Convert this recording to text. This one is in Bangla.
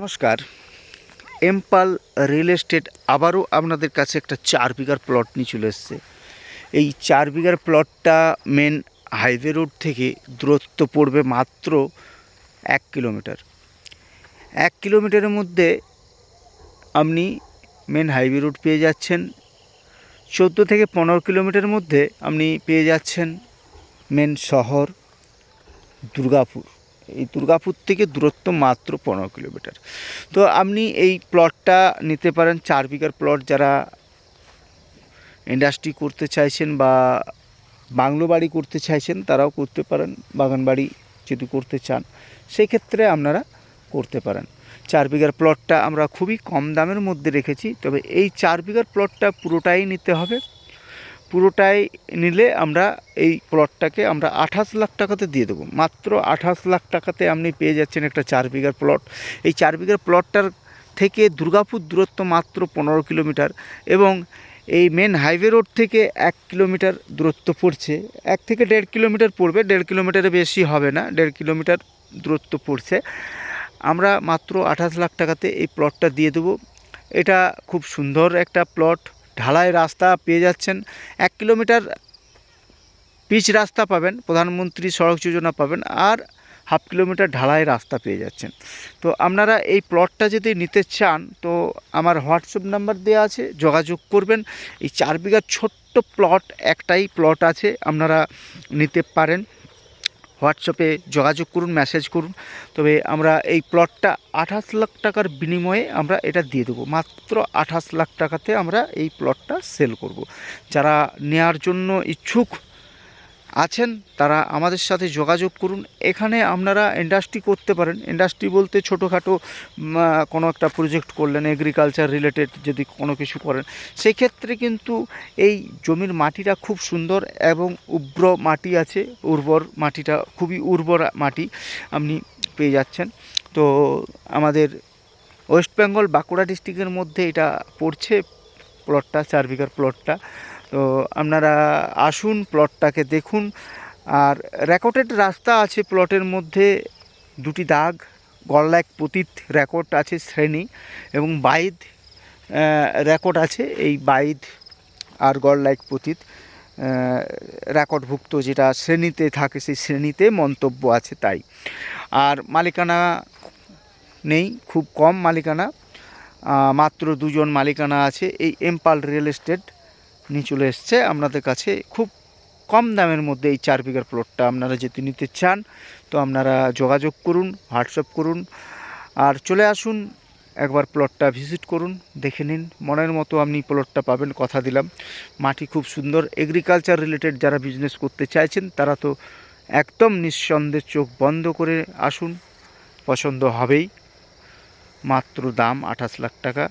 নমস্কার। এমপাল রিয়েল এস্টেট আবারও আপনাদের কাছে একটা চার বিঘার প্লট নিয়ে চলে এসছে। এই চার বিঘার প্লটটা মেন হাইওয়ে রোড থেকে দূরত্ব পড়বে মাত্র এক কিলোমিটার। এক কিলোমিটারের মধ্যে আপনি মেন হাইওয়ে রোড পেয়ে যাচ্ছেন। চোদ্দ থেকে পনেরো কিলোমিটার মধ্যে আপনি পেয়ে যাচ্ছেন মেন শহর দুর্গাপুর। এই দুর্গাপুর থেকে দূরত্ব মাত্র পনেরো কিলোমিটার। তো আপনি এই প্লটটা নিতে পারেন, চার বিঘার প্লট যারা ইন্ডাস্ট্রি করতে চাইছেন বা বাংলো বাড়ি করতে চাইছেন, তারাও করতে পারেন, বাগান বাড়ি যদি করতে চান, সেক্ষেত্রে আপনারা করতে পারেন। চার বিঘার প্লটটা আমরা খুবই কম দামের মধ্যে রেখেছি, তবে এই চার বিঘার প্লটটা পুরোটাই নিতে হবে। পুরোটাই নিলে আমরা এই প্লটটাকে আমরা আঠাশ লাখ টাকাতে দিয়ে দেবো। মাত্র আঠাশ লাখ টাকাতে আপনি পেয়ে যাচ্ছেন একটা চার বিঘার প্লট এই চার বিঘার প্লটটার থেকে দুর্গাপুর দূরত্ব মাত্র পনেরো কিলোমিটার এবং এই মেন হাইওয়ে রোড থেকে এক কিলোমিটার দূরত্ব পড়ছে। এক থেকে দেড় কিলোমিটার পড়বে, দেড় কিলোমিটারের বেশি হবে না, দেড় কিলোমিটার দূরত্ব পড়ছে। আমরা মাত্র আঠাশ লাখ টাকাতে এই প্লটটা দিয়ে দেবো। এটা খুব সুন্দর একটা প্লট ঢালাই রাস্তা পেয়ে যাচ্ছেন। এক কিলোমিটার পিচ রাস্তা পাবেন, প্রধানমন্ত্রী সড়ক যোজনা পাবেন, আর হাফ কিলোমিটার ঢালাই রাস্তা পেয়ে যাচ্ছেন। তো আপনারা এই প্লটটা যদি নিতে চান, তো আমার হোয়াটসঅ্যাপ নাম্বার দেওয়া আছে, যোগাযোগ করবেন। এই চার বিঘার ছোট্ট প্লট একটাই প্লট আছে, আপনারা নিতে পারেন। হোয়াটসঅ্যাপে যোগাযোগ করুন, মেসেজ করুন। তবে আমরা এই প্লটটা আঠাশ লাখ টাকার বিনিময়ে আমরা এটা দিয়ে দেবো। মাত্র আঠাশ লাখ টাকাতে আমরা এই প্লটটা সেল করব। যারা নেয়ার জন্য ইচ্ছুক আছেন, তারা আমাদের সাথে যোগাযোগ করুন। এখানে আপনারা ইন্ডাস্ট্রি করতে পারেন। ইন্ডাস্ট্রি বলতে ছোটোখাটো কোনো একটা প্রজেক্ট করলেন এগ্রিকালচার রিলেটেড যদি কোনো কিছু করেন। সেই ক্ষেত্রে কিন্তু এই জমির মাটিটা খুব সুন্দর এবং উর্বর মাটি আছে। উর্বর মাটিটা, খুবই উর্বর মাটি আপনি পেয়ে যাচ্ছেন। তো আমাদের ওয়েস্ট বেঙ্গল বাঁকুড়া ডিস্ট্রিক্টের মধ্যে এটা পড়ছে প্লটটা চার বিঘার প্লটটা তো আপনারা আসুন প্লটটাকে দেখুন। আর রেকর্ডেড রাস্তা আছে প্লটের মধ্যে, দুটি দাগ গড়লাইক পতিত রেকর্ড আছে শ্রেণি এবং বাইদ রেকর্ড আছে এই বাইদ আর গড়লাইক পতিত রেকর্ডভুক্ত যেটা শ্রেণীতে থাকে সেই শ্রেণীতে মন্তব্য আছে তাই। আর মালিকানা নেই, খুব কম মালিকানা মাত্র দুজন মালিকানা আছে, এই এমপাল রিয়েল এস্টেট নিয়ে চলে এসছে। আপনাদের কাছে খুব কম দামের মধ্যে এই চার বিঘার প্লটটা আপনারা যদি নিতে চান, তো আপনারা যোগাযোগ করুন হোয়াটসঅ্যাপ করুন আর চলে আসুন, একবার প্লটটা ভিজিট করুন, দেখে নিন। মনের মতো আপনি প্লটটা পাবেন, কথা দিলাম। মাটি খুব সুন্দর। এগ্রিকালচার রিলেটেড যারা বিজনেস করতে চাইছেন, তারা তো একদম নিঃসন্দেহে চোখ বন্ধ করে আসুন। পছন্দ হবেই। মাত্র দাম আঠাশ লাখ টাকা।